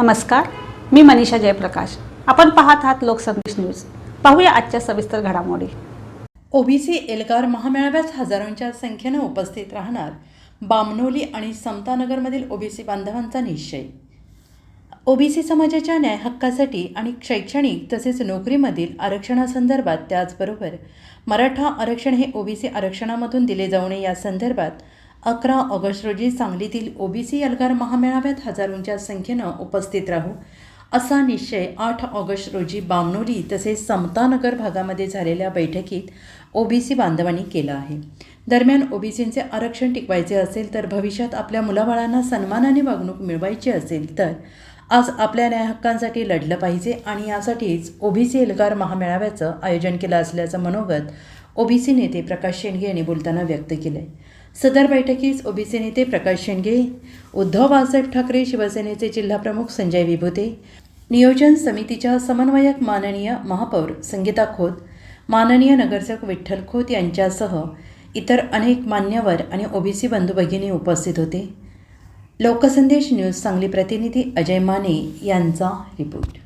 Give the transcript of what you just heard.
नमस्कार मी मनीषा जयप्रकाश. आपण पाहत आहात लोकसंदेश न्यूज. पाहूया आजच्या सविस्तर घडामोडी. ओबीसी एल्गार महामेळाव्यात हजारोंच्या संख्येनं उपस्थित राहणार बामनोली आणि समतानगरमधील ओबीसी बांधवांचा निश्चय. ओबीसी समाजाच्या न्याय हक्कासाठी आणि शैक्षणिक तसेच नोकरीमधील आरक्षणासंदर्भात त्याचबरोबर मराठा आरक्षण हे ओबीसी आरक्षणामधून दिले जाऊ नये या संदर्भात अकरा ऑगस्ट रोजी सांगलीतील ओबीसी एल्गार महामेळाव्यात हजारोंच्या संख्येनं उपस्थित राहू असा निश्चय आठ ऑगस्ट रोजी बामनोली तसेच समतानगर भागामध्ये झालेल्या बैठकीत ओबीसी बांधवांनी केला आहे. दरम्यान ओबीसींचे आरक्षण टिकवायचे असेल तर भविष्यात आपल्या मुलाबाळांना सन्मानाने वागणूक मिळवायची असेल तर आज आपल्या न्याय हक्कांसाठी लढलं पाहिजे आणि यासाठीच ओबीसी एल्गार महामेळाव्याचं आयोजन केलं असल्याचं मनोगत ओबीसी नेते प्रकाश शेंडगे यांनी बोलताना व्यक्त केलं आहे सदर बैठकीस ओबीसी नेते प्रकाश शेंडगे उद्धव बाळासाहेब ठाकरे शिवसेनेचे जिल्हाप्रमुख संजय विभूते नियोजन समितीच्या समन्वयक माननीय महापौर संगीता खोत माननीय नगरसेवक विठ्ठल खोत यांच्यासह इतर अनेक मान्यवर आणि ओबीसी बंधू भगिनी उपस्थित होते. लोकसंदेश न्यूज सांगली प्रतिनिधी अजय माने यांचा रिपोर्ट.